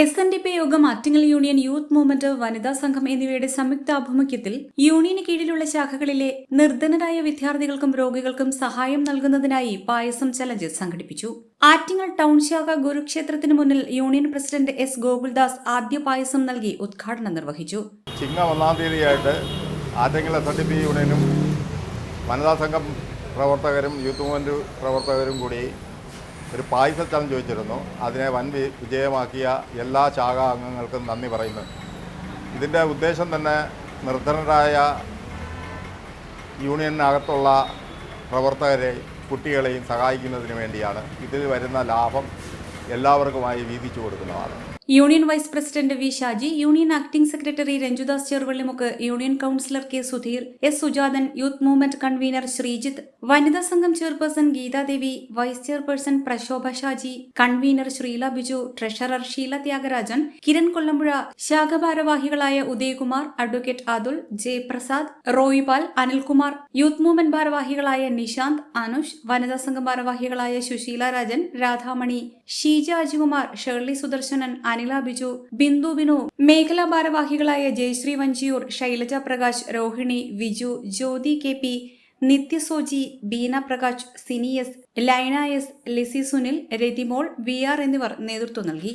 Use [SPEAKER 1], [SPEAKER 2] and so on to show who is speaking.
[SPEAKER 1] S N D P യോഗം Attingal union youth movement വനിതാ സംഘം എന്നിവയുടെ സംയുക്ത ആഭിമുഖ്യത്തിൽ യൂണിയന് കീഴിലുള്ള ശാഖകളിലെ നിർധനരായ വിദ്യാർത്ഥികൾക്കും രോഗികൾക്കും സഹായം നൽകുന്നതിനായി പായസം ചലഞ്ച് സംഘടിപ്പിച്ചു. ആറ്റിങ്ങൽ ടൗൺ ശാഖ ഗുരുക്ഷേത്രത്തിന് മുന്നിൽ യൂണിയൻ പ്രസിഡന്റ് എസ് ഗോകുൽദാസ് ആദ്യ പായസം നൽകി ഉദ്ഘാടനം നിർവഹിച്ചു.
[SPEAKER 2] ചിങ്ങ യൂണിയനും വനിതാ സംഘം പ്രവർത്തകരും യൂത്ത് മൂവ്മെന്റ് പ്രവർത്തകരും കൂടി ഒരു പായസ ചലഞ്ച് ചോദിച്ചിരുന്നു. അതിനെ വൻ വിജയമാക്കിയ എല്ലാ ശാഖാ അംഗങ്ങൾക്കും നന്ദി പറയുന്നു. ഇതിന്റെ ഉദ്ദേശം തന്നെ നിർധനരായ യൂണിയനകത്തുള്ള പ്രവർത്തകരെ കുട്ടികളെയും സഹായിക്കുന്നതിന് വേണ്ടിയാണ്. ഇതിൽ വരുന്ന ലാഭം എല്ലാവർക്കുമായി വീതിച്ചു കൊടുക്കുന്നതാണ്
[SPEAKER 1] union vice president V Shaji union acting secretary Ranjudas Cheruvallimukku union councillor K Sudheer S Sujathan youth movement convener Sreejith വനിതാ സംഘം chairperson Geethadevi vice chairperson Prashobha Shaji convener Sreela Biju treasurer Sheela Thyagarajan Kiran Kollampuzha ശാഖഭാരവാഹികളായ Udayakumar advocate Athul Jayaprasad Roypal Anilkumar youth movement ഭാരവാഹികളായ നിശാന്ത് അനുഷ് വനിതാ സംഘം ഭാരവാഹികളായ Susheela Rajan Radhamani Sheeja Ajikumar Shirley Sudarsanan Anila Biju Bindu Binu മേഖലാ ഭാരവാഹികളായ Jayasree Vanchiyoor Shailaja Prakash Rohini Viju Jyothi K P Nithyasoji Beena Prakash Sini S Laina S Lissy Sunil Rathimol V R എന്നിവർ നേതൃത്വം നൽകി.